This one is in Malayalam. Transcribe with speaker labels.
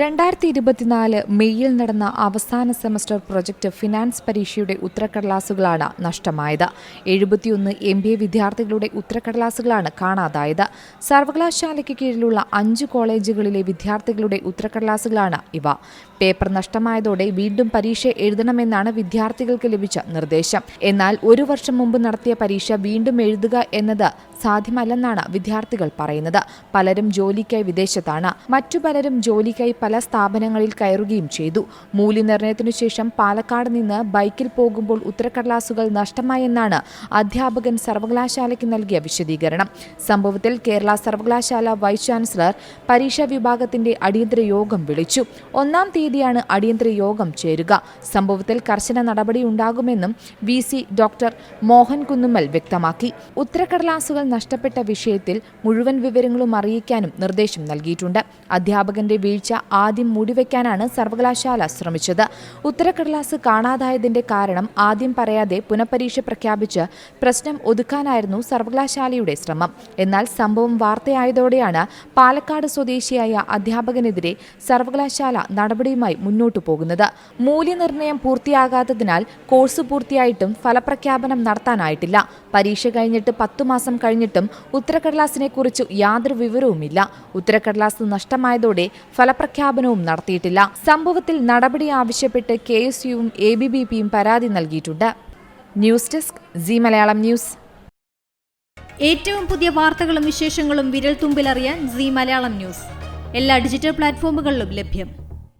Speaker 1: രണ്ടായിരത്തി ഇരുപത്തിനാല് മെയ്യിൽ നടന്ന അവസാന സെമസ്റ്റർ പ്രൊജക്ട് ഫിനാൻസ് പരീക്ഷയുടെ ഉത്തരക്കടലാസുകളാണ് നഷ്ടമായത്. എഴുപത്തിയൊന്ന് എം ബി എ വിദ്യാർത്ഥികളുടെ ഉത്തരക്കടലാസുകളാണ് കാണാതായത്. സർവകലാശാലയ്ക്ക് കീഴിലുള്ള അഞ്ച് കോളേജുകളിലെ വിദ്യാർത്ഥികളുടെ ഉത്തരക്കടലാസുകളാണ് ഇവ. പേപ്പർ നഷ്ടമായതോടെ വീണ്ടും പരീക്ഷ എഴുതണമെന്നാണ് വിദ്യാർത്ഥികൾക്ക് ലഭിച്ച നിർദ്ദേശം. എന്നാൽ ഒരു വർഷം മുമ്പ് നടത്തിയ പരീക്ഷ വീണ്ടും എഴുതുക എന്നത് സാധ്യമല്ലെന്നാണ് വിദ്യാർത്ഥികൾ പറയുന്നത്. പലരും ജോലിക്കായി വിദേശത്താണ്. മറ്റു പലരും ജോലിക്കായി പല സ്ഥാപനങ്ങളിൽ കയറുകയും ചെയ്തു. മൂല്യനിർണയത്തിനു ശേഷം പാലക്കാട് നിന്ന് ബൈക്കിൽ പോകുമ്പോൾ ഉത്തരക്കടലാസുകൾ നഷ്ടമായെന്നാണ് അധ്യാപകൻ സർവകലാശാലയ്ക്ക് നൽകിയ വിശദീകരണം. സംഭവത്തിൽ കേരള സർവകലാശാല വൈസ് ചാൻസലർ പരീക്ഷാ വിഭാഗത്തിന്റെ അടിയന്തര യോഗം വിളിച്ചു. ഒന്നാം തീയതിയാണ് അടിയന്തര യോഗം ചേരുക. സംഭവത്തിൽ കർശന നടപടി ഉണ്ടാകുമെന്നും V C doctor Mohan Kunnummal വ്യക്തമാക്കി. ഉത്തരക്കടലാസുകൾ നഷ്ടപ്പെട്ട വിഷയത്തിൽ മുഴുവൻ വിവരങ്ങളും അറിയിക്കാനും നിർദ്ദേശം നൽകിയിട്ടുണ്ട്. അധ്യാപകന്റെ വീഴ്ച ആദ്യം മൂടിവെക്കാനാണ് സർവകലാശാല ശ്രമിച്ചത്. ഉത്തരക്കടലാസ് കാണാതായതിന്റെ കാരണം ആദ്യം പറയാതെ പുനഃപരീക്ഷ പ്രഖ്യാപിച്ച് പ്രശ്നം ഒതുക്കാനായിരുന്നു സർവകലാശാലയുടെ ശ്രമം. എന്നാൽ സംഭവം വാർത്തയായതോടെയാണ് പാലക്കാട് സ്വദേശിയായ അധ്യാപകനെതിരെ സർവകലാശാല നടപടിയുമായി മുന്നോട്ടു പോകുന്നത്. മൂല്യനിർണയം പൂർത്തിയാകാത്തതിനാൽ കോഴ്സ് പൂർത്തിയായിട്ടും ഫലപ്രഖ്യാപനം നടത്താനായിട്ടില്ല. പരീക്ഷ കഴിഞ്ഞിട്ട് പത്തു മാസം കഴിഞ്ഞിട്ടും ഉത്തരക്കടലാസിനെ കുറിച്ച് യാതൊരു വിവരവുമില്ല. ഉത്തരക്കടലാസ് നഷ്ടമായതോടെ ഫലപ്രഖ്യാപനവും നടത്തിയിട്ടില്ല. സംഭവത്തിൽ നടപടി ആവശ്യപ്പെട്ട് കെ എസ് യുവും എ ബി ബി പിയും പരാതി നൽകിയിട്ടുണ്ട്. News desk Zee Malayalam news.
Speaker 2: ഏറ്റവും പുതിയ വാർത്തകളും വിശേഷങ്ങളും വിരൽ തുമ്പിലറിയാൻ സി മലയാളം ന്യൂസ്. എല്ലാ ഡിജിറ്റൽ പ്ലാറ്റ്ഫോമുകളിലും ലഭ്യം.